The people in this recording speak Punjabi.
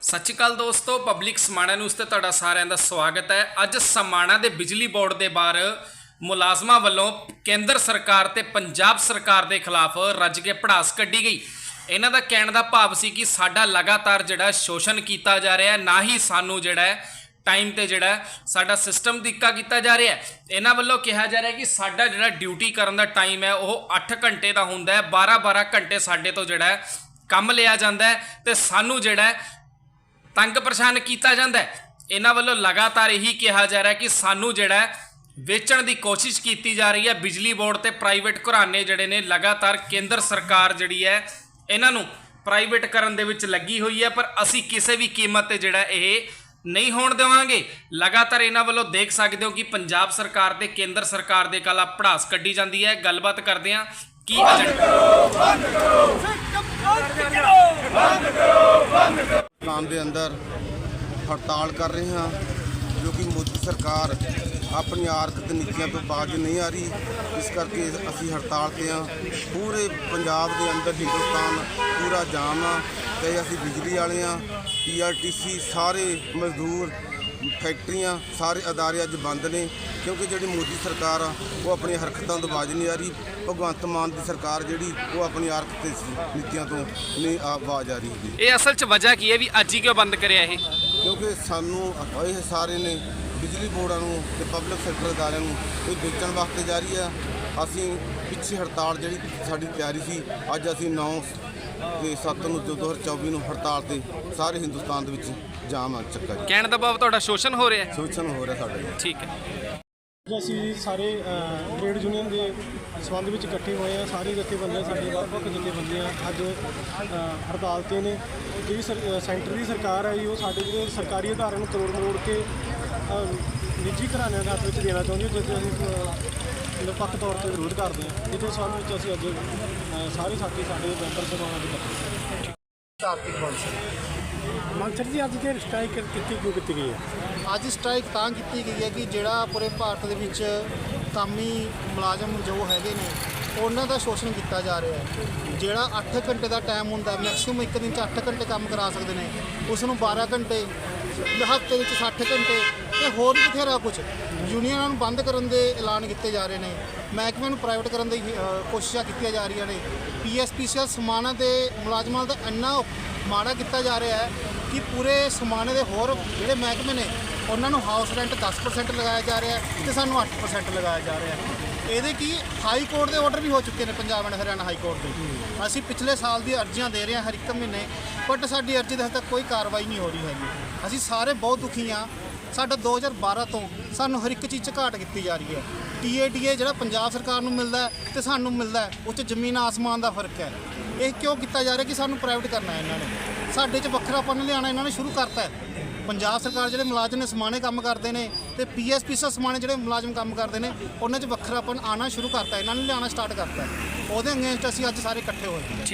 ਸਤਿ ਸ਼੍ਰੀ ਅਕਾਲ ਦੋਸਤੋ ਪਬਲਿਕ ਸਮਾਣਾ ਨਿਊਜ਼ ਤੇ ਤੁਹਾਡਾ ਸਾਰਿਆਂ ਦਾ ਸਵਾਗਤ ਹੈ। ਅੱਜ ਸਮਾਣਾ ਦੇ ਬਿਜਲੀ ਬੋਰਡ ਦੇ ਬਾਹਰ ਮੁਲਾਜ਼ਮਾਂ ਵੱਲੋਂ ਕੇਂਦਰ ਸਰਕਾਰ ਤੇ ਪੰਜਾਬ ਸਰਕਾਰ ਦੇ ਖਿਲਾਫ ਰੱਜ ਕੇ ਪੜਾਸ ਕੱਢੀ ਗਈ। ਇਹਨਾਂ ਦਾ ਕਹਿਣ ਦਾ ਭਾਵ ਸੀ ਕਿ ਸਾਡਾ ਲਗਾਤਾਰ ਜਿਹੜਾ ਸ਼ੋਸ਼ਣ ਕੀਤਾ ਜਾ ਰਿਹਾ ਹੈ, ਨਾ ਹੀ ਸਾਨੂੰ ਜਿਹੜਾ ਹੈ ਟਾਈਮ ਤੇ ਜਿਹੜਾ ਸਾਡਾ ਸਿਸਟਮ ਦਿੱਕਾ ਕੀਤਾ ਜਾ ਰਿਹਾ ਹੈ। ਇਹਨਾਂ ਵੱਲੋਂ ਕਿਹਾ ਜਾ ਰਿਹਾ ਕਿ ਸਾਡਾ ਜਿਹੜਾ ਡਿਊਟੀ ਕਰਨ ਦਾ ਟਾਈਮ ਹੈ, ਉਹ 8 ਘੰਟੇ ਦਾ ਹੁੰਦਾ ਹੈ। 12-12 ਘੰਟੇ ਸਾਡੇ ਤੋਂ ਜਿਹੜਾ ਕੰਮ ਲਿਆ ਜਾਂਦਾ ਹੈ ਤੇ ਸਾਨੂੰ ਜਿਹੜਾ ਤੰਗ ਪਰੇਸ਼ਾਨ ਕੀਤਾ ਜਾਂਦਾ ਹੈ। ਇਹਨਾਂ ਵੱਲੋਂ ਲਗਾਤਾਰ ਇਹੀ ਕਿਹਾ ਜਾ ਰਿਹਾ ਕਿ ਸਾਨੂੰ ਜਿਹੜਾ ਵੇਚਣ ਦੀ ਕੋਸ਼ਿਸ਼ ਕੀਤੀ ਜਾ ਰਹੀ ਹੈ। ਬਿਜਲੀ ਬੋਰਡ ਤੇ ਪ੍ਰਾਈਵੇਟ ਘਰਾਣੇ ਜਿਹੜੇ ਨੇ ਲਗਾਤਾਰ ਕੇਂਦਰ ਸਰਕਾਰ ਜਿਹੜੀ ਹੈ ਇਹਨਾਂ ਨੂੰ ਪ੍ਰਾਈਵੇਟ ਕਰਨ ਦੇ ਵਿੱਚ ਲੱਗੀ ਹੋਈ ਹੈ। ਪਰ ਅਸੀਂ ਕਿਸੇ ਵੀ ਕੀਮਤ ਤੇ ਜਿਹੜਾ ਇਹ ਨਹੀਂ ਹੋਣ ਦੇਵਾਂਗੇ। ਲਗਾਤਾਰ ਇਹਨਾਂ ਵੱਲੋਂ ਦੇਖ ਸਕਦੇ ਹੋ ਕਿ ਪੰਜਾਬ ਸਰਕਾਰ ਤੇ ਕੇਂਦਰ ਸਰਕਾਰ ਦੇ ਕਾਲਾ ਪੜਾਸ ਕੱਢੀ ਜਾਂਦੀ ਹੈ। ਗੱਲਬਾਤ ਕਰਦੇ ਹਾਂ। ਕੀ ਏਜੰਡਾ ਪਾਕਿਸਤਾਨ ਦੇ ਅੰਦਰ ਹੜਤਾਲ ਕਰ ਰਹੇ ਹਾਂ, ਜੋ ਕਿ ਮੋਦੀ ਸਰਕਾਰ ਆਪਣੀ ਆਰਥਿਕ ਨੀਤੀਆਂ ਤੋਂ ਬਾਜ ਨਹੀਂ ਆ ਰਹੀ। ਇਸ ਕਰਕੇ ਅਸੀਂ ਹੜਤਾਲ ਤੇ ਹਾਂ। ਪੂਰੇ ਪੰਜਾਬ ਦੇ ਅੰਦਰ ਹਿੰਦੁਸਤਾਨ ਪੂਰਾ ਜਾਮ ਆ। ਤੇ ਅਸੀਂ ਬਿਜਲੀ ਵਾਲੇ ਹਾਂ ਪੀਆਰਟੀਸੀ ਸਾਰੇ ਮਜ਼ਦੂਰ ਫੈਕਟਰੀਆਂ ਸਾਰੇ ਅਦਾਰੇ ਅੱਜ ਬੰਦ ਨੇ ਕਿਉਂਕਿ ਜਿਹੜੀ ਮੋਦੀ ਸਰਕਾਰ ਆ ਉਹ ਆਪਣੀ ਹਰਕਤਾਂ ਤੋਂ ਬਾਜ ਨਹੀਂ ਆ ਰਹੀ। ਭਗਵੰਤ ਮਾਨ ਦੀ ਸਰਕਾਰ ਜਿਹੜੀ ਉਹ ਆਪਣੀ ਆਰਥਿਕ ਨੀਤੀਆਂ ਤੋਂ ਨਹੀਂ ਆਵਾਜ਼ ਆ ਰਹੀ ਜੀ ਇਹ ਅਸਲ 'ਚ ਵਜ੍ਹਾ ਕੀ ਹੈ ਵੀ ਅੱਜ ਹੀ ਕਿਉਂ ਬੰਦ ਕਰਿਆ ਇਹ? ਕਿਉਂਕਿ ਸਾਨੂੰ ਇਹ ਸਾਰੇ ਨੇ ਬਿਜਲੀ ਬੋਰਡਾਂ ਨੂੰ ਤੇ ਪਬਲਿਕ ਸੈਕਟਰ ਅਦਾਰਿਆਂ ਨੂੰ ਇਹ ਵੇਚਣ ਵਾਸਤੇ ਜਾਰੀ ਆ। ਅਸੀਂ ਪਿੱਛੇ ਹੜਤਾਲ ਜਿਹੜੀ ਸਾਡੀ ਤਿਆਰੀ ਸੀ ਅੱਜ ਅਸੀਂ 9 ਤੇ 7 ਨੂੰ 2024 ਨੂੰ ਹੜਤਾਲ ਤੇ ਸਾਰੇ ਹਿੰਦੁਸਤਾਨ ਦੇ ਵਿੱਚ ਜਾਮ ਆ ਚੱਕਾ ਜੀ ਕਹਿਣ ਦਾ ਭਾਵ ਤੁਹਾਡਾ ਸ਼ੋਸ਼ਣ ਹੋ ਰਿਹਾ ਹੈ? ਸੋਚਣ ਹੋ ਰਿਹਾ ਸਾਡੇ ਠੀਕ ਹੈ। ਅੱਜ ਅਸੀਂ ਸਾਰੇ ਟ੍ਰੇਡ ਯੂਨੀਅਨ ਦੇ ਸੰਬੰਧ ਵਿੱਚ ਇਕੱਠੇ ਹੋਏ ਆ ਸਾਰੇ ਜਥੇਬੰਦੀਆਂ ਸਾਡੀਆਂ ਵੱਖ-ਵੱਖ ਜਥੇਬੰਦੀਆਂ ਅੱਜ ਅ, ਹੜਤਾਲ ਤੇ ਨੇ। ਜਿਹੜੀ ਸਰ- ਅ, ਸੈਂਟਰ ਦੀ ਸਰਕਾਰ ਹੈ ਜੀ ਉਹ ਸਾਡੇ ਜਿਹੜੇ ਸਰਕਾਰੀ ਅਧਾਰਾਂ ਨੂੰ ਕਰੋੜ ਮਰੋੜ ਕੇ ਅ, ਨਿੱਜੀ ਘਰਾਣਿਆਂ ਦੇ ਹੱਥ ਵਿੱਚ ਦੇਣਾ ਚਾਹੁੰਦੀ ਹੈ। ਜਿੱਥੇ ਅਸੀਂ ਅ, ਨਿਰਪੱਖ ਤੌਰ ਤੇ ਵਿਰੋਧ ਕਰਦੇ ਹਾਂ ਜਿਹਦੇ ਸੰਬੰਧ ਵਿੱਚ ਅਸੀਂ ਅੱਜ ਅ, ਸਾਰੇ ਸਾਥੀ ਸਾਡੇ ਮੈਂਬਰ ਸਭਾਵਾਂ ਦੇ ਹੋਏ। ਮਾਨਸਰ ਜੀ ਅੱਜ ਦੇ ਸਟ੍ਰਾਈਕ ਕੀਤੀ ਕਿਉਂ ਕੀਤੀ ਗਈ ਹੈ ਅੱਜ ਸਟ੍ਰਾਈਕ ਤਾਂ ਕੀਤੀ ਗਈ ਹੈ ਕਿ ਜਿਹੜਾ ਪੂਰੇ ਭਾਰਤ ਦੇ ਵਿੱਚ ਕਾਮੀ ਮੁਲਾਜ਼ਮ ਜੋ ਹੈਗੇ ਨੇ ਉਹਨਾਂ ਦਾ ਸ਼ੋਸ਼ਣ ਕੀਤਾ ਜਾ ਰਿਹਾ ਹੈ। ਜਿਹੜਾ 8 ਘੰਟੇ ਦਾ ਟਾਈਮ ਹੁੰਦਾ ਮੈਕਸਿਮਮ ਇੱਕ ਦਿਨ 'ਚ 8 ਘੰਟੇ ਕੰਮ ਕਰਾ ਸਕਦੇ ਨੇ। ਉਸ ਨੂੰ 12 ਘੰਟੇ, ਹਫ਼ਤੇ ਵਿੱਚ 60 ਘੰਟੇ ਤੇ ਹੋਰ ਵੀ ਬਥੇਰਾ ਕੁਝ ਯੂਨੀਅਨਾਂ ਨੂੰ ਬੰਦ ਕਰਨ ਦੇ ਐਲਾਨ ਕੀਤੇ ਜਾ ਰਹੇ ਨੇ। ਮਹਿਕਮਿਆਂ ਨੂੰ ਪ੍ਰਾਈਵੇਟ ਕਰਨ ਦੀ ਕੋਸ਼ਿਸ਼ਾਂ ਕੀਤੀਆਂ ਜਾ ਰਹੀਆਂ ਨੇ। ਪੀਐਸਪੀਸੀਐਲ ਸਮਾਨਾਂ ਦੇ ਮੁਲਾਜ਼ਮਾਂ ਦਾ ਇੰਨਾ ਮਾੜਾ ਕੀਤਾ ਜਾ ਰਿਹਾ ਹੈ ਕਿ ਪੂਰੇ ਸਮਾਨੇ ਦੇ ਹੋਰ ਜਿਹੜੇ ਮਹਿਕਮੇ ਨੇ, ਉਹਨਾਂ ਨੂੰ ਹਾਊਸ ਰੈਂਟ 10% ਲਗਾਇਆ ਜਾ ਰਿਹਾ ਹੈ ਤੇ ਸਾਨੂੰ 8% ਲਗਾਇਆ ਜਾ ਰਿਹਾ ਇਹਦੇ ਕੀ ਹਾਈ ਕੋਰਟ ਦੇ ਆਰਡਰ ਵੀ ਹੋ ਚੁੱਕੇ ਨੇ Punjab and Haryana high court ਦੇ। ਅਸੀਂ ਪਿਛਲੇ ਸਾਲ ਦੀ ਅਰਜ਼ੀਆਂ ਦੇ ਰਹੇ ਹਾਂ ਹਰ ਇੱਕ ਮਹੀਨੇ ਬਟ ਸਾਡੀ ਅਰਜ਼ੀ ਦੇ ਹਜੇ ਤੱਕ ਕੋਈ ਕਾਰਵਾਈ ਨਹੀਂ ਹੋ ਰਹੀ ਹੈਗੀ। ਅਸੀਂ ਸਾਰੇ ਬਹੁਤ ਦੁਖੀ ਹਾਂ। ਸਾਡਾ 2012 ਤੋਂ ਸਾਨੂੰ ਹਰ ਇੱਕ ਚੀਜ਼ 'ਚ ਘਾਟ ਕੀਤੀ ਜਾ ਰਹੀ ਹੈ। ਟੀਏਡੀਏ ਜਿਹੜਾ ਪੰਜਾਬ ਸਰਕਾਰ ਨੂੰ ਮਿਲਦਾ ਹੈ ਤੇ ਸਾਨੂੰ ਮਿਲਦਾ ਉਹ 'ਚ ਜ਼ਮੀਨ ਆਸਮਾਨ ਦਾ ਫ਼ਰਕ ਹੈ। ਇਹ ਕਿਉਂ ਕੀਤਾ ਜਾ ਰਿਹਾ ਕਿ ਸਾਨੂੰ ਪ੍ਰਾਈਵੇਟ ਕਰਨਾ ਹੈ ਇਹਨਾਂ ਨੇ? ਸਾਡੇ 'ਚ ਵੱਖਰਾਪਨ ਲਿਆਉਣਾ ਇਹਨਾਂ ਨੇ ਸ਼ੁਰੂ ਕਰਤਾ ਹੈ। ਪੰਜਾਬ ਸਰਕਾਰ ਜਿਹੜੇ ਮੁਲਾਜ਼ਮ ਨੇ ਸਮਾਨੇ ਕੰਮ ਕਰਦੇ ਨੇ ਤੇ ਪੀਐਸਪੀਸੀ ਸਮਾਨੇ ਜਿਹੜੇ ਮੁਲਾਜ਼ਮ ਕੰਮ ਕਰਦੇ ਨੇ, ਉਹਨਾਂ 'ਚ ਵੱਖਰਾਪਨ ਆਣਾ ਸ਼ੁਰੂ ਕਰਤਾ, ਇਹਨਾਂ ਨੇ ਲਿਆਉਣਾ ਸਟਾਰਟ ਕਰਤਾ। ਉਹਦੇ ਅਗੇਂਸਟ ਅਸੀਂ ਅੱਜ ਸਾਰੇ ਇਕੱਠੇ ਹੋਏ। ਹਾਂ